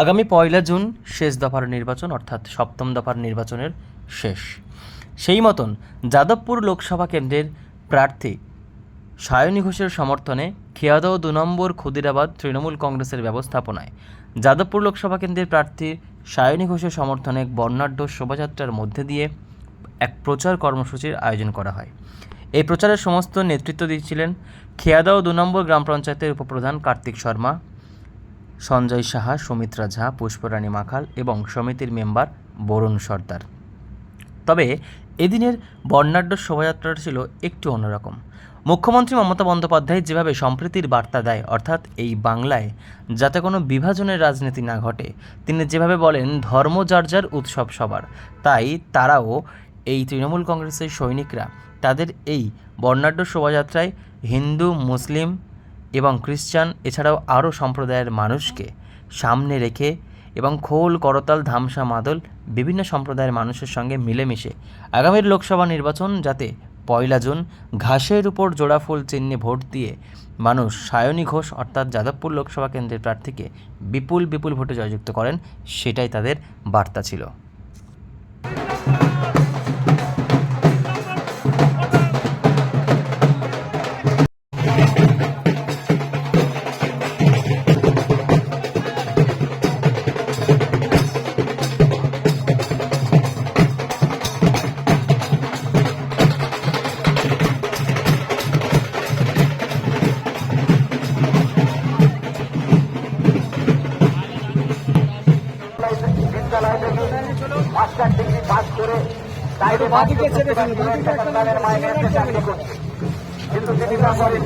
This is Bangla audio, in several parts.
আগামী পয়লা জুন শেষ দফার নির্বাচন, অর্থাৎ সপ্তম দফার নির্বাচনের শেষ। সেই মতন যাদবপুর লোকসভা কেন্দ্রের প্রার্থী সায়নী ঘোষের সমর্থনে খেয়াদহ দু নম্বর ক্ষুদিরাবাদ তৃণমূল কংগ্রেসের ব্যবস্থাপনায় যাদবপুর লোকসভা কেন্দ্রের প্রার্থী সায়নী ঘোষের সমর্থনে বর্ণাঢ্য শোভাযাত্রার মধ্যে দিয়ে এক প্রচার কর্মসূচির আয়োজন করা হয়। এই প্রচারের সমস্ত নেতৃত্ব দিয়েছিলেন খেয়াদহ দু নম্বর গ্রাম পঞ্চায়েতের উপপ্রধান কার্তিক শর্মা সঞ্জয় সাহা, সুমিত্রা ঝা পুষ্পরানী মাখাল এবং সমিতির মেম্বার বরুণ সর্দার। তবে এদিনের বর্ণাঢ্য শোভাযাত্রাটা ছিল একটু অন্যরকম। মুখ্যমন্ত্রী মমতা বন্দ্যোপাধ্যায় যেভাবে সম্প্রীতির বার্তা দেয়, অর্থাৎ এই বাংলায় যাতে কোনো বিভাজনের রাজনীতি না ঘটে, তিনি যেভাবে বলেন, ধর্ম যার যার উৎসব সবার, তাই তারাও এই তৃণমূল কংগ্রেসের সৈনিকরা তাদের এই বর্ণাঢ্য শোভাযাত্রায় হিন্দু, মুসলিম এবং খ্রিস্টান এছাড়াও আরও সম্প্রদায়ের মানুষকে সামনে রেখে এবং খোল, করতাল, ধামসা, মাদল বিভিন্ন সম্প্রদায়ের মানুষের সঙ্গে মিলেমিশে আগামীর লোকসভা নির্বাচন যাতে পয়লা জুন ঘাসের উপর জোড়া ফুল চিহ্নে ভোট দিয়ে মানুষ সায়নী ঘোষ অর্থাৎ যাদবপুর লোকসভা কেন্দ্রের প্রার্থীকে বিপুল বিপুল ভোটে জয়যুক্ত করেন, সেটাই তাদের বার্তা ছিল। মাস্টার ডিগ্রি পাস করে কাছে কিন্তু তিনি তা করেন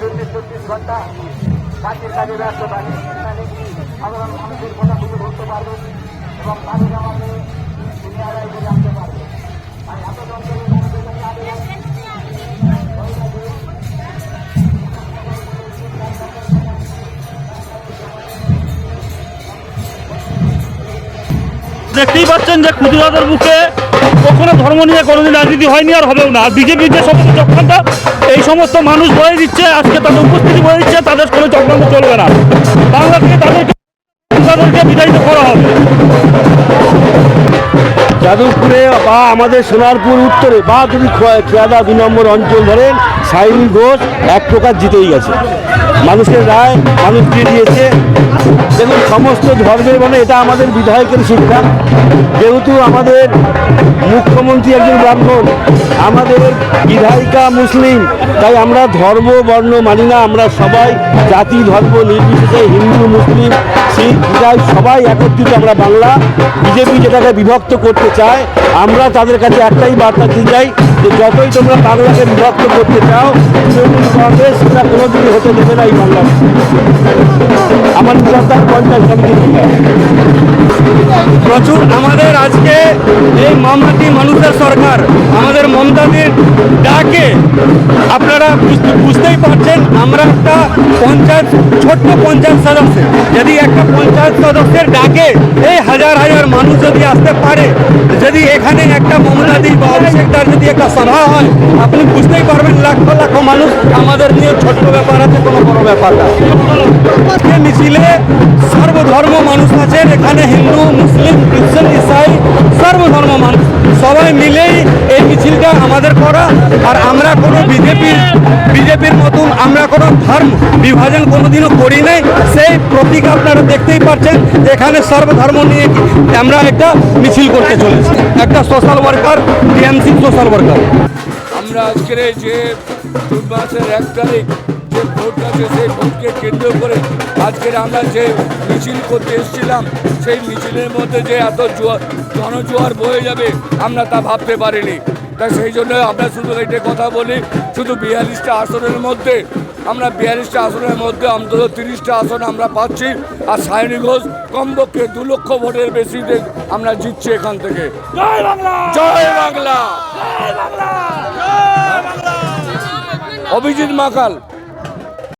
মানুষের চব্বিশ ঘণ্টা কাজের কাজে ব্যস্ত থাকে। সাধারণ মানুষের কথা তুলে ধরতে পারবেন এবং তাদের আমাদের তিনি আদায় করে আনতে পারবেন আর এত যন্ত্রের দেখতেই পাচ্ছেন যে ক্ষুদিরাদের বুকে কখনো ধর্ম নিয়ে কোনোদিন রাজনীতি হয়নি আর হবেও না। আর বিজেপির যে সমস্ত চক্রান্ত, এই সমস্ত মানুষ বয়ে দিচ্ছে, আজকে তাদের উপস্থিতি বয়ে দিচ্ছে, তাদের কোনো চক্রান্ত চলবে না। বাংলা থেকে তাদেরকে তাদেরকে বিদায়িত করা হবে। যাদবপুরে বা আমাদের সোনারপুর উত্তরে বা যদি খোয়া- খেয়াদা দু নম্বর অঞ্চল ধরেন সাইনি ঘোষ এক প্রকার জিতেই গেছে। মানুষের রায় মানুষ দিয়ে দিয়েছে। দেখুন, সমস্ত ধর্মের মানে এটা আমাদের বিধায়কের শিক্ষা। যেহেতু আমাদের মুখ্যমন্ত্রী একজন ব্রাহ্মণ, আমাদের বিধায়িকা মুসলিম, তাই আমরা ধর্ম, বর্ণ মানি না। আমরা সবাই জাতি, ধর্ম, নির্বিশেষে হিন্দু, মুসলিম শিখ ইসাই সবাই একত্রিত আমরা বাংলা। বিজেপি যেটাকে বিভক্ত করতে চায়, আমরা তাদের কাছে একটাই বার্তা দিতে চাই যে যতই তোমরা বাংলাকে বিভক্ত করতে চাও, তৃণমূল কংগ্রেস সেটা কোনোদিনই হতে দেবে না এই বাংলা। আমার নিরন্তার পঞ্চায়েত সমিতি প্রচুর আমাদের আজকে এই মামলাটি মানুষের সরকার, আমাদের মমতাদির ডাকে আপনারা বুঝ- বুঝতেই পারছেন, আমরা একটা পঞ্চায়েত ছোট্ট পঞ্চায়েত সদস্য। যদি একটা পঞ্চায়েত সদস্যের ডাকে এই হাজার হাজার মানুষ যদি আসতে পারে, যদি এখানে একটা মমতাদি বা অভিষেকদার যদি একটা সভা হয়, আপনি বুঝতেই পারবেন লাখ লাখ মানুষ আমাদের নিয়ে ছোট্ট ব্যাপার আছে, কোনো বড় ব্যাপার না। মিছিলে সর্বধর্ম মানুষ আছেন, এখানে হিন্দু, মুসলিম, খ্রিস্টান, ইসাই, সর্বধর্ম মানুষ। সবাই মিলেই এই মিছিলটা আমাদের করা। আর আমরা কোনো বিজেপির বিজেপির মতন আমরা কোনো ধর্ম বিভাজন কোনোদিনও করি নাই। সেই প্রতীক আপনারা দেখতেই পাচ্ছেন এখানে সর্বধর্ম নিয়ে আমরা একটা মিছিল করতে চলেছি। একটা social worker TMC social worker আমরা আজকের এই যে জুন মাসের এক তারিখ, যে ভোট আছে সেই ভোটকে কেন্দ্র করে আজকের আমরা যে মিছিল করতে এসেছিলাম, সেই মিছিলের মধ্যে যে এত জোয়ার, জনজোয়ার বয়ে যাবে, আমরা তা ভাবতে পারিনি। তাই সেই জন্য আমরা শুধু এটা কথা বলি শুধু বিয়াল্লিশটা আসনের মধ্যে আমরা বিয়াল্লিশটা আসনের মধ্যে অন্তত তিরিশটা আসন আমরা পাচ্ছি আর সায়নী ঘোষ কমপক্ষে দু লক্ষ ভোটের বেশি আমরা জিতছি এখান থেকে। জয় বাংলা! জয় বাংলা! অভিজিৎ মাকাল